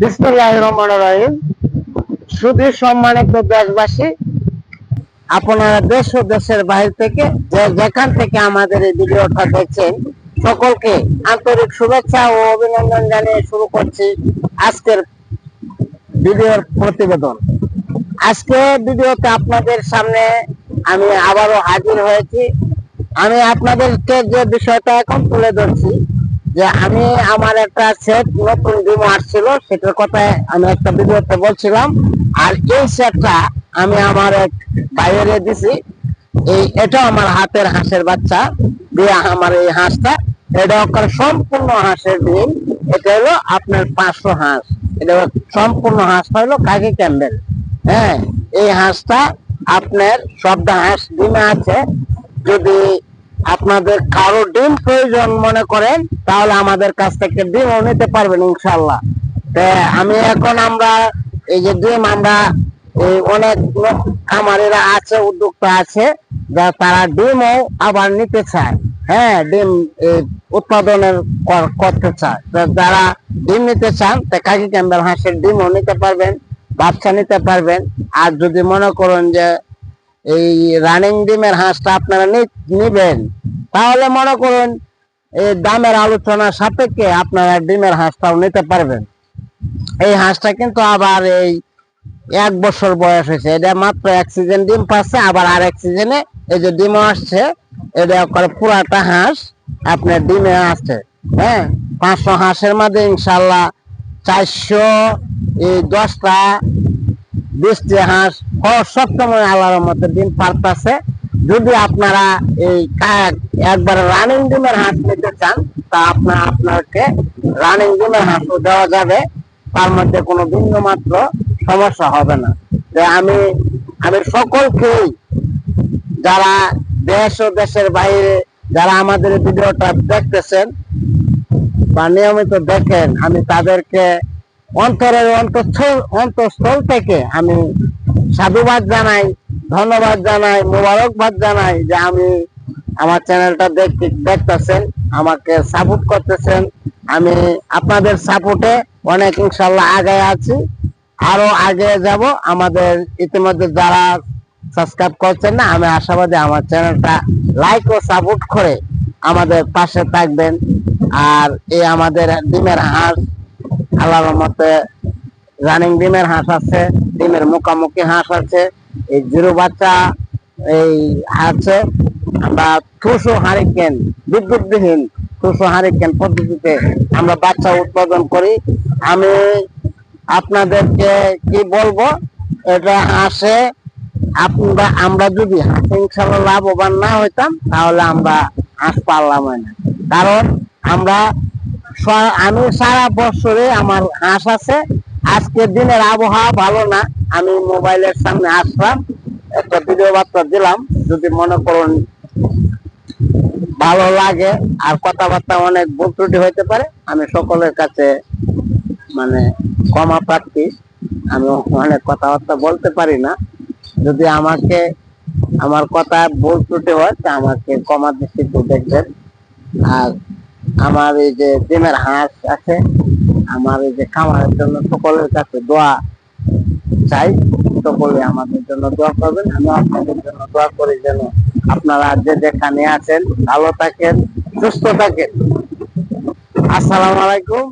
বিসমুল্লাহ রহমান রহিম। দেশবাসী, আপনারা দেশ ও দেশের বাইরে থেকে যে যেখান থেকে আমাদের এই সকলকে আন্তরিক ও অভিনন্দন জানিয়ে শুরু করছি আজকের ভিডিওর প্রতিবেদন। আজকে ভিডিওতে আপনাদের সামনে আমি আবারও হাজির হয়েছি। আমি আপনাদেরকে যে বিষয়টা এখন তুলে ধরছি যে আমি আমার একটা সেট নতুন ডিমো আসছিল, সেটার কথা আমি একটা ভিডিওতে বলছিলাম। আর এই সেটটা আমি আমার এক বাইরে দিছি। এই এটা আমার হাতের হাঁসের বাচ্চা। দিয়ে আমার এই হাঁসটা, এটা সম্পূর্ণ হাঁসের ডিম। এটা হলো আপনার পাঁচশো হাঁস। এটা সম্পূর্ণ হাঁসটা হলো কাকি ক্যাম্বেল। হ্যাঁ এই হাঁসটা আপনার সবটা হাঁস ডিমে আছে। যদি আপনাদের কারও ডিম প্রয়োজন মনে করেন, তাহলে আমাদের কাছ থেকে ডিমও নিতে পারবেন ইনশাল্লাহ আমি এখন আমরা এই যে ডিম আমরা অনেক খামারেরা আছে, উদ্যোক্তা আছে, যা তারা ডিমও আবার নিতে চায়। হ্যাঁ ডিম উৎপাদনের করতে চায়। যারা ডিম নিতে চান, তা কাকি ক্যাম্বেল হাঁসের ডিমও নিতে পারবেন, বাচ্চা নিতে পারবেন। আর যদি মনে করেন যে এই রানিং ডিমের হাঁসটা আপনারা নিবেন। তাহলে মনে করুন, এই দামের আলোচনা সাপেক্ষে আপনারা ডিমের হাঁসটাও নিতে পারবেন। এই হাঁসটা কিন্তু আবার এই এক বছর বয়স হয়েছে। এটা মাত্র এক সিজন ডিম পাচ্ছে, আবার আর এক সিজনে এই যে ডিমও আসছে এটা করে পুরাটা হাঁস আপনার ডিমে আসছে হ্যাঁ পাঁচশো হাঁসের মধ্যে ইনশাল্লাহ চারশো, এই দশটা বৃষ্টি, হাঁস সবসময় আল্লাহর মধ্যে ডিম পারতাছে। যদি আপনারা এই একবার রানিং ডিমের হাঁস নিতে চান, তা আপনার আপনাকে রানিং ডিমের হাঁসও দেওয়া যাবে। তার মধ্যে কোনো ভিন্ন মাত্র সমস্যা হবে না। যে আমি আমি সকলকেই, যারা দেশ ও দেশের বাইরে যারা আমাদের ভিডিওটা দেখতেছেন বা নিয়মিত দেখেন, আমি তাদেরকে অন্তরের অন্তঃস্থল অন্তঃস্থল থেকে আমি সাধুবাদ জানাই, ধন্যবাদ জানাই, মোবারকবাদ জানাই যে আমি আমার চ্যানেলটা দেখতে, দেখতেছেন, আমাকে সাপোর্ট করতেছেন। আমি আপনাদের সাপোর্টে অনেক ইনশাল্লাহ আগে আছি। আরও আগে যাব। আমাদের ইতিমধ্যে যারা সাবস্ক্রাইব করছেন না, আমি আশাবাদী আমার চ্যানেলটা লাইক ও সাপোর্ট করে আমাদের পাশে থাকবেন। আর এই আমাদের ডিমের হাঁস আল্লাহর মতে রানিং ডিমের হাঁস আছে, ডিমের মুখামুখি হাঁস আছে, এই জিরো বাচ্চা, এই আছে আমরা ঠুসো হারিকেন, বিদ্যুৎবিহীন ঠুসো হারিকেন পদ্ধতিতে আমরা বাচ্চা উৎপাদন করি। আমি আপনাদেরকে কি বলব, এটা হাঁসে আপনারা আমরা যদি হাঁসে লাভবান না হইতাম, তাহলে আমরা হাঁস পারলাম না। কারণ আমরা আমি সারা বছরে আমার হাঁস আছে। আজকের দিনের আবহাওয়া ভালো না। আমি মোবাইলের সামনে আসলাম, একটা ভিডিও বার্তা দিলাম। যদি মনে করুন ভালো লাগে আর কথাবার্তা অনেক ভুল ত্রুটি হইতে পারে, আমি সকলের কাছে মানে ক্ষমা প্রার্থী। আমি অনেক কথাবার্তা বলতে পারি না। যদি আমাকে, আমার কথা ভুল ত্রুটি হয়, তা আমাকে ক্ষমা দৃষ্টিতে দেখবেন। আর আমার এই যে ডিমের হাঁস আছে, আমার এই যে খামারের জন্য সকলের কাছে দোয়া চাই। সকলে আমাদের জন্য দোয়া করবেন। আমি আপনাদের জন্য দোয়া করি যেন আপনারা যে যেখানে আছেন, ভালো থাকেন, সুস্থ থাকেন। আসসালামু আলাইকুম।